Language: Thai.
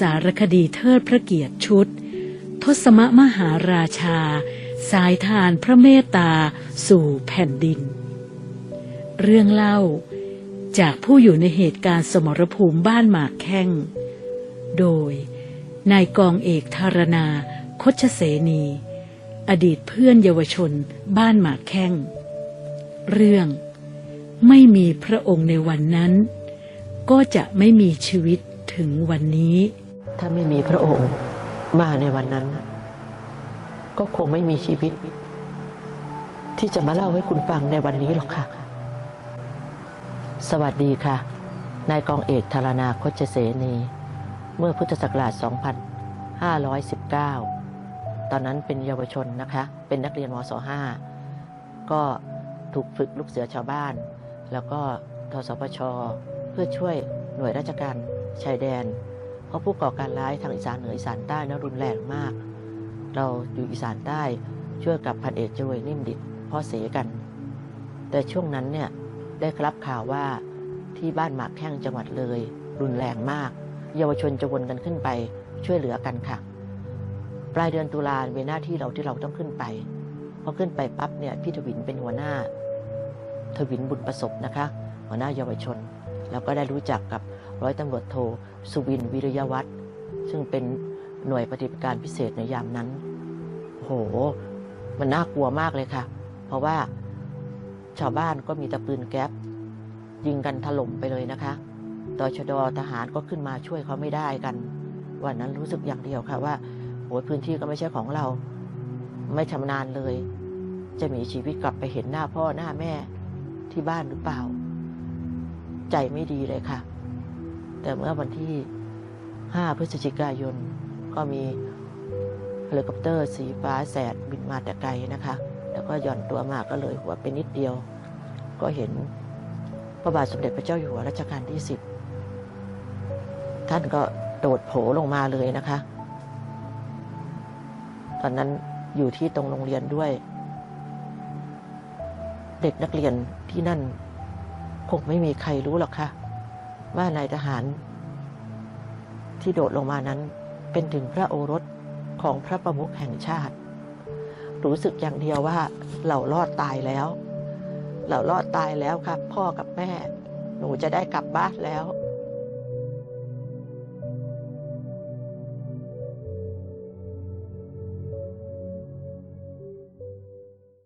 สารคดีเทิดพระเกียรติชุด ทศมมหาราชา สายทานพระเมตตาสู่แผ่นดิน เรื่องเล่าจากผู้อยู่ในเหตุการณ์สมรภูมิบ้านหมากแข้ง โดยนายกองเอกธารณาคชเสนี อดีตเพื่อนเยาวชนบ้านหมากแข้ง เรื่องไม่มีพระองค์ในวันนั้น ก็จะไม่มีชีวิตถึงวันนี้ ถ้าไม่มีพระองค์มาในวันนั้น ก็คงไม่มีชีวิต ที่จะมาเล่าให้คุณฟังในวันนี้หรอกค่ะ สวัสดีค่ะ นายกองเอกธารณาคชเสนี เมื่อพุทธศักราช 2519 ตอนนั้นเป็นเยาวชนนะคะ เป็นนักเรียนมศ5ก็ถูกฝึกลูกเสือชาวบ้าน แล้วก็ทสปชเพื่อช่วยหน่วยราชการชายแดน เพราะผู้ก่อการร้ายทางอีสานเหนืออีสานใต้นั้นรุนแรงมาก เราอยู่อีสานใต้ช่วยกับพันเอกจรวยนิ่มดิตพ่อเสกัน แต่ช่วงนั้นเนี่ยได้รับข่าวว่าที่บ้านหมากแข้งจังหวัดเลย รุนแรงมาก เยาวชนจะวนกันขึ้นไปช่วยเหลือกันค่ะ ปลายเดือนตุลาเป็นหน้าที่เราที่เราต้องขึ้นไปพอขึ้นไปปั๊บเนี่ยพี่ทวินเป็นหัวหน้า ทวินบุญประสบนะคะ หัวหน้าเยาวชน แล้วก็ได้รู้จักกับ ร้อยตำรวจโทสุวินวิริยวัฒน์ซึ่งเป็นหน่วยปฏิบัติการพิเศษในยามนั้นโห มันน่ากลัวมากเลยค่ะ เพราะว่าชาวบ้านก็มีตะปืนแก๊ปยิงกันถล่มไปเลยนะคะตชดทหารก็ขึ้นมาช่วยเขาไม่ได้กัน วันนั้นรู้สึกอย่างเดียวค่ะว่าโหพื้นที่ก็ไม่ใช่ของเรา ไม่ชำนาญเลย จะมีชีวิตกลับไปเห็นหน้าพ่อหน้าแม่ที่บ้านหรือเปล่า ใจไม่ดีเลยค่ะ แต่เมื่อวันที่ 5 พฤศจิกายน ก็มีเฮลิคอปเตอร์สีฟ้าแสดบินมาแต่ไกลนะคะ แล้วก็หย่อนตัวมาก็เลยหัวไปนิดเดียว ก็เห็นพระบาทสมเด็จพระเจ้าอยู่หัวรัชกาลที่ 10 ท่านก็โดดโผลงมาเลยนะคะ ตอนนั้นอยู่ที่ตรงโรงเรียนด้วย เด็กนักเรียนที่นั่นคงไม่มีใครรู้หรอกค่ะ ว่านายทหาร ที่โดดลงมานั้นเป็นถึงพระโอรสของพระประมุขแห่งชาติ รู้สึกอย่างเดียวว่าเรารอดตายแล้ว เรารอดตายแล้วครับ พ่อกับแม่ หนูจะได้กลับบ้านแล้ว